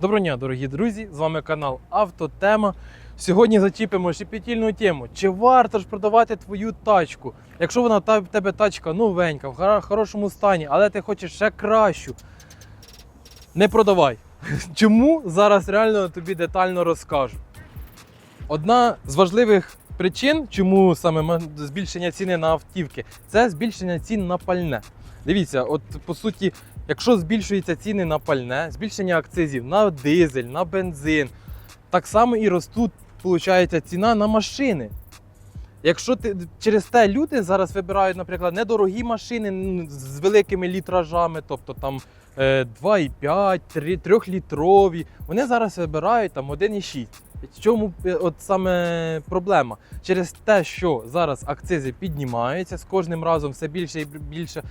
Доброго дня, дорогі друзі! З вами канал Автотема. Сьогодні зачіпимо шепетільну тему. Чи варто ж продавати твою тачку? Якщо вона в тебе тачка новенька, в хорошому стані, але ти хочеш ще кращу, не продавай. Чому зараз реально тобі детально розкажу. Одна з важливих причин, чому саме збільшення ціни на автівки, це збільшення цін на пальне. Дивіться, от по суті, якщо збільшуються ціни на пальне, збільшення акцизів на дизель, на бензин, так само і ростуть, виходить, ціна на машини. Якщо ти через те люди зараз вибирають, наприклад, недорогі машини з великими літражами, тобто там е, 2,5, 3, 3-літрові, вони зараз вибирають там 1,6. В чому е, от саме проблема? Через те, що зараз акцизи піднімаються з кожним разом все більше і більше.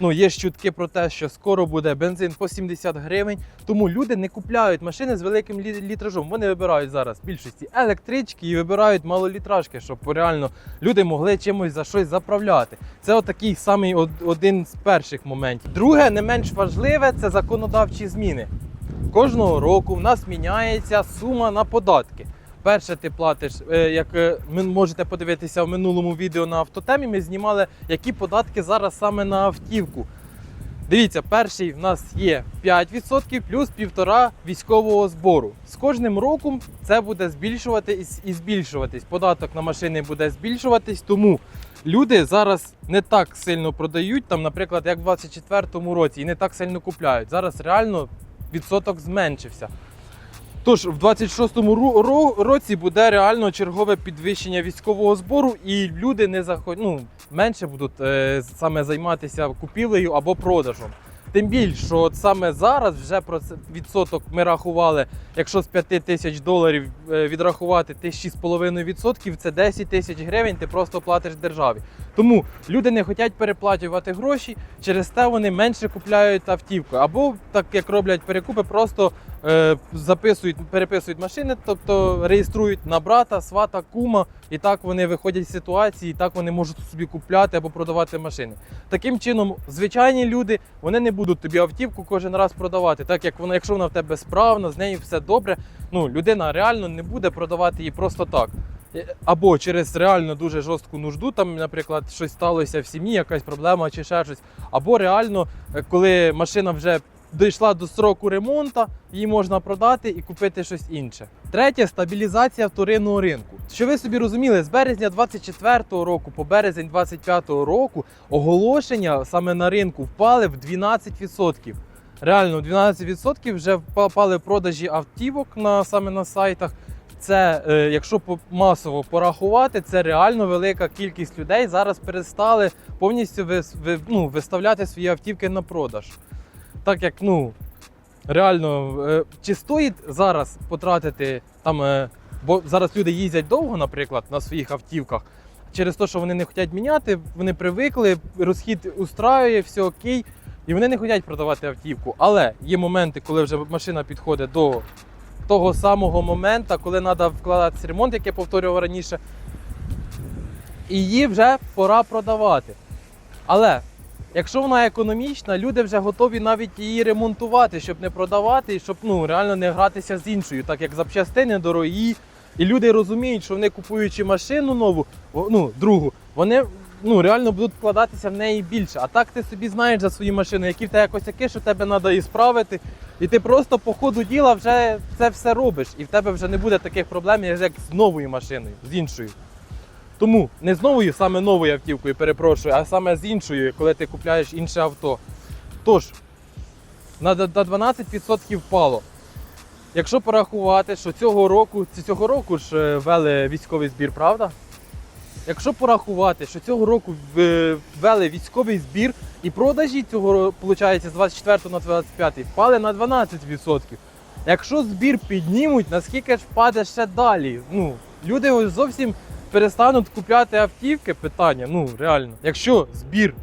Ну, є ж чутки про те, що скоро буде бензин по 70 гривень, тому люди не купляють машини з великим лі- літражом. Вони вибирають зараз в більшості електрички і вибирають малолітражки, щоб реально люди могли чимось за щось заправляти. Це отакий самий один з перших моментів. Друге, не менш важливе, це законодавчі зміни. Кожного року в нас міняється сума на податки. Перше, ти платиш, е, як е, ви можете подивитися в минулому відео на автотемі, ми знімали, які податки зараз саме на автівку. Дивіться, перший в нас є 5% плюс 1,5% військового збору. З кожним роком це буде збільшуватись і збільшуватись. Податок на машини буде збільшуватись, тому люди зараз не так сильно продають, там, наприклад, як в 2024 році, і не так сильно купляють. Зараз реально відсоток зменшився. Тож, в 26-му році буде реально чергове підвищення військового збору, і люди не заход... ну, менше будуть е, саме займатися купівлею або продажем. Тим більше, що от саме зараз вже про відсоток ми рахували, якщо з 5 тисяч доларів е, відрахувати ти 6,5%, це 10 тисяч гривень, ти просто платиш державі. Тому люди не хочуть переплачувати гроші, через те вони менше купляють автівку. Або так як роблять перекупи, просто записують, переписують машини, тобто реєструють на брата, свата, кума, і так вони виходять з ситуації, і так вони можуть собі купляти або продавати машини. Таким чином, звичайні люди вони не будуть тобі автівку кожен раз продавати, так як вона, якщо вона в тебе справна, з нею все добре. Ну людина реально не буде продавати її просто так. Е, Або через реально дуже жорстку нужду, там, наприклад, щось сталося в сім'ї, якась проблема чи ще щось. Або реально, е, коли машина вже дійшла до строку ремонту, її можна продати і купити щось інше. Третє стабілізація вторинного ринку. Що ви собі розуміли, з березня 24-го року по березень 25-го року оголошення саме на ринку впали в 12%. Реально, 12% вже впали продажі автівок на саме на сайтах. Це, е, якщо масово порахувати, це реально велика кількість людей зараз перестали повністю ну, виставляти свої автівки на продаж. Так як, ну, реально, е, чи стоїть зараз потратити там, е, бо зараз люди їздять довго, наприклад, на своїх автівках. Через те, що вони не хочуть міняти, вони привикли, розхід устраює, все окей, і вони не хочуть продавати автівку. Але є моменти, коли вже машина підходить до того самого моменту, коли треба вкладатися ремонт, як я повторював раніше, і її вже пора продавати. Але якщо вона економічна, люди вже готові навіть її ремонтувати, щоб не продавати, щоб ну, реально не гратися з іншою, так як запчастини дорогі. І люди розуміють, що вони купуючи машину нову, ну, другу, вони ну, реально будуть вкладатися в неї більше. А так ти собі знаєш за свою машину, які в тебе косяки, що тебе треба і справити. І ти просто по ходу діла вже це все робиш. І в тебе вже не буде таких проблем, як з новою машиною, з іншою. Тому не з новою, саме новою автівкою, перепрошую, а саме з іншою, коли ти купляєш інше авто. Тож, на на 12% впало. Якщо порахувати, що цього року, цього року ж е, ввели військовий збір, правда? Якщо порахувати, що цього року е, ввели військовий збір і продажі цього виходить, з 24 на 25 впали на 12%. Якщо збір піднімуть, наскільки ж впаде ще далі? Ну, люди зовсім перестануть купляти автівки, питання, ну реально. Якщо збір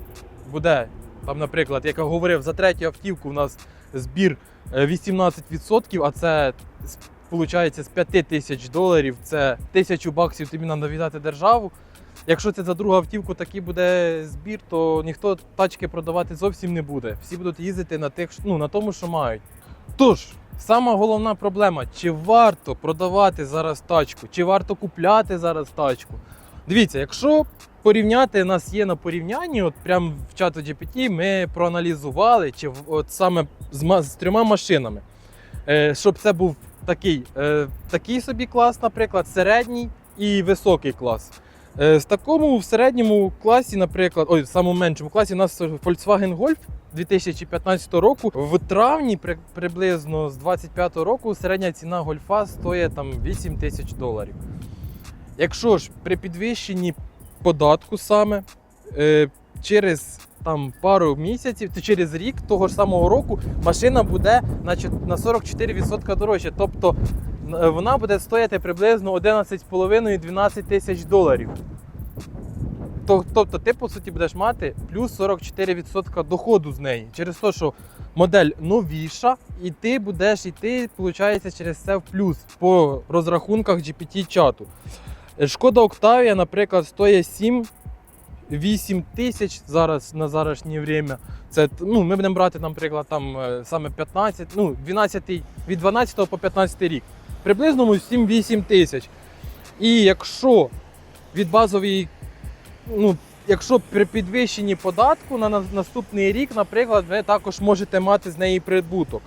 буде, там, наприклад, як я говорив, за третю автівку у нас збір е, 18%, а це виходить з 5 тисяч доларів, це тисячу баксів тобі треба віддати державу. Якщо це за другу автівку такий буде збір, то ніхто тачки продавати зовсім не буде. Всі будуть їздити на тих, ну, на тому, що мають. Тож, сама головна проблема: чи варто продавати зараз тачку, чи варто купляти зараз тачку. Дивіться, якщо порівняти, нас є на порівнянні, от прямо в чату GPT ми проаналізували, чи от саме з, з трьома машинами, е, щоб це був такий, е, такий собі клас, наприклад, середній і високий клас. Е, з такому в середньому класі, наприклад, ой, в самому меншому класі у нас Volkswagen Golf 2015 року. В травні при, приблизно з 25 року середня ціна гольфа стоїть там 8 тисяч доларів. Якщо ж при підвищенні податку саме е, через там пару місяців, то через рік того ж самого року машина буде на, на 44% дорожче. Тобто е, вона буде стояти приблизно 11,5-12 тисяч доларів. То- Тобто ти, по суті, будеш мати плюс 44% доходу з неї. Через те, що модель новіша, і ти будеш йти, виходить, через це в плюс по розрахунках GPT-чату. Шкода Октавія, наприклад, стоїть 7 8 тисяч зараз на зарашнє время. Це ну, ми будемо брати, наприклад, там е, саме 15, ну, 12, від 12 по 15 рік. Приблизно ну, 7-8 тисяч. І якщо від базової, ну, якщо при підвищенні податку на на- наступний рік, наприклад, ви також можете мати з неї прибуток.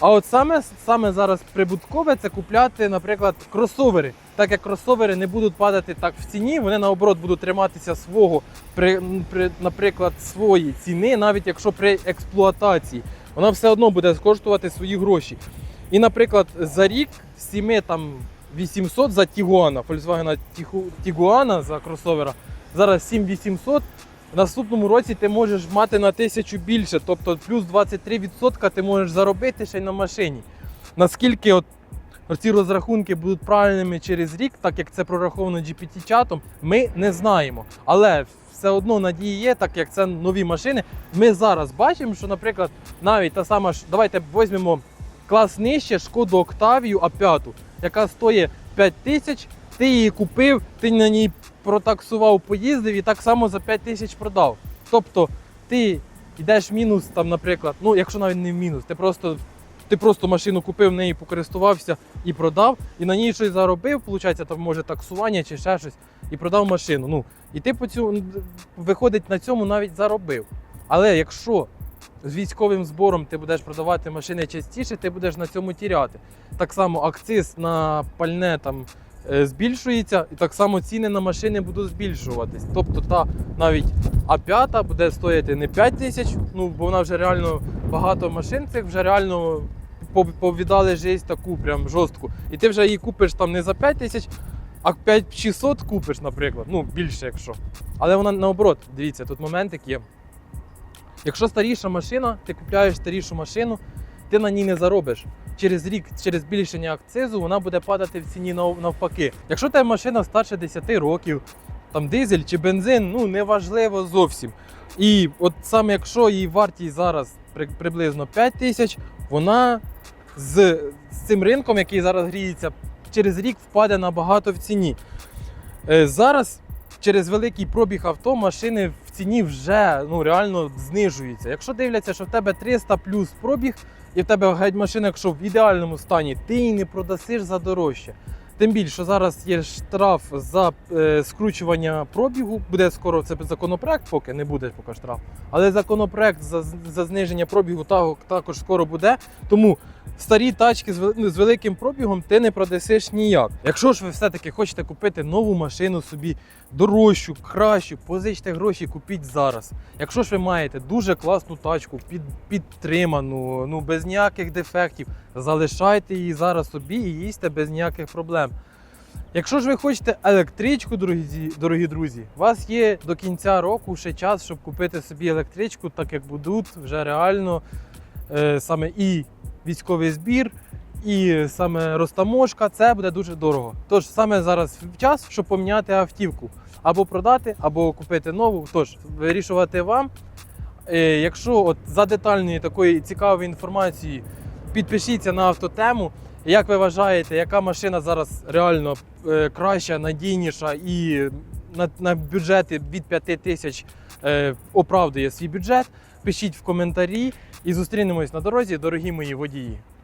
А от саме, саме зараз прибуткове це купляти, наприклад, кросовери. Так як кросовери не будуть падати так в ціні, вони наоборот будуть триматися свого, при, при, наприклад, свої ціни, навіть якщо при експлуатації, вона все одно буде коштувати свої гроші. І, наприклад, за рік з 7 там 800 за Тігуана, Volkswagen Тігуана за кросовера, зараз 7800. В наступному році ти можеш мати на тисячу більше, тобто плюс 23% ти можеш заробити ще й на машині. Наскільки от ці розрахунки будуть правильними через рік, так як це прораховано GPT-чатом, ми не знаємо. Але все одно надії є, так як це нові машини. Ми зараз бачимо, що, наприклад, навіть та сама ж, давайте візьмемо клас нижче шкоду Октавію А5, яка стоїть 5 тисяч, ти її купив, ти на ній протаксував, поїздив і так само за 5 тисяч продав. Тобто ти йдеш в мінус, там, наприклад, ну якщо навіть не в мінус, ти просто, ти просто машину купив, неї покористувався і продав, і на ній щось заробив, виходить, там може таксування чи ще щось, і продав машину. Ну, і ти по цьому виходить на цьому навіть заробив. Але якщо з військовим збором ти будеш продавати машини частіше, ти будеш на цьому тіряти. Так само акциз на пальне там збільшується, і так само ціни на машини будуть збільшуватись. Тобто та навіть А5 буде стояти не 5 тисяч, ну бо вона вже реально багато машин цих вже реально повідали жесть таку прям жорстку. І ти вже її купиш там не за 5 тисяч, а 5600 купиш, наприклад. Ну, більше якщо. Але вона наоборот, дивіться, тут моментик є. Якщо старіша машина, ти купляєш старішу машину, ти на ній не заробиш. Через рік, через збільшення акцизу, вона буде падати в ціні навпаки. Якщо тебе машина старше 10 років, там дизель чи бензин, ну неважливо зовсім. І от саме якщо її вартість зараз при- приблизно 5 тисяч, вона з, з цим ринком, який зараз гріється, через рік впаде набагато в ціні. Е, Зараз через великий пробіг авто машини в ціні вже ну, реально знижуються. Якщо дивляться, що в тебе 300 плюс пробіг, і в тебе геть машина, якщо в ідеальному стані, ти її не продасиш за дорожче. Тим більше, зараз є штраф за е, скручування пробігу. Буде скоро це законопроект, поки не буде поки штраф. Але законопроект за, за зниження пробігу та- також скоро буде. Тому старі тачки з, ну, з великим пробігом ти не продасиш ніяк. Якщо ж ви все-таки хочете купити нову машину собі дорожчу, кращу, позичте гроші, купіть зараз. Якщо ж ви маєте дуже класну тачку, під, підтриману, ну без ніяких дефектів, залишайте її зараз собі і їсте без ніяких проблем. Якщо ж ви хочете електричку, дорогі, дорогі друзі, у вас є до кінця року ще час, щоб купити собі електричку, так як будуть вже реально е, саме і військовий збір, і саме розтаможка, це буде дуже дорого. Тож саме зараз час, щоб поміняти автівку. Або продати, або купити нову. Тож, вирішувати вам. Е, якщо от за детальної такої цікавої інформації, підпишіться на автотему. Як ви вважаєте, яка машина зараз реально е, краща, надійніша і на, на бюджети від 5 тисяч е, оправдує свій бюджет? Пишіть в коментарі. І зустрінемось на дорозі, дорогі мої водії.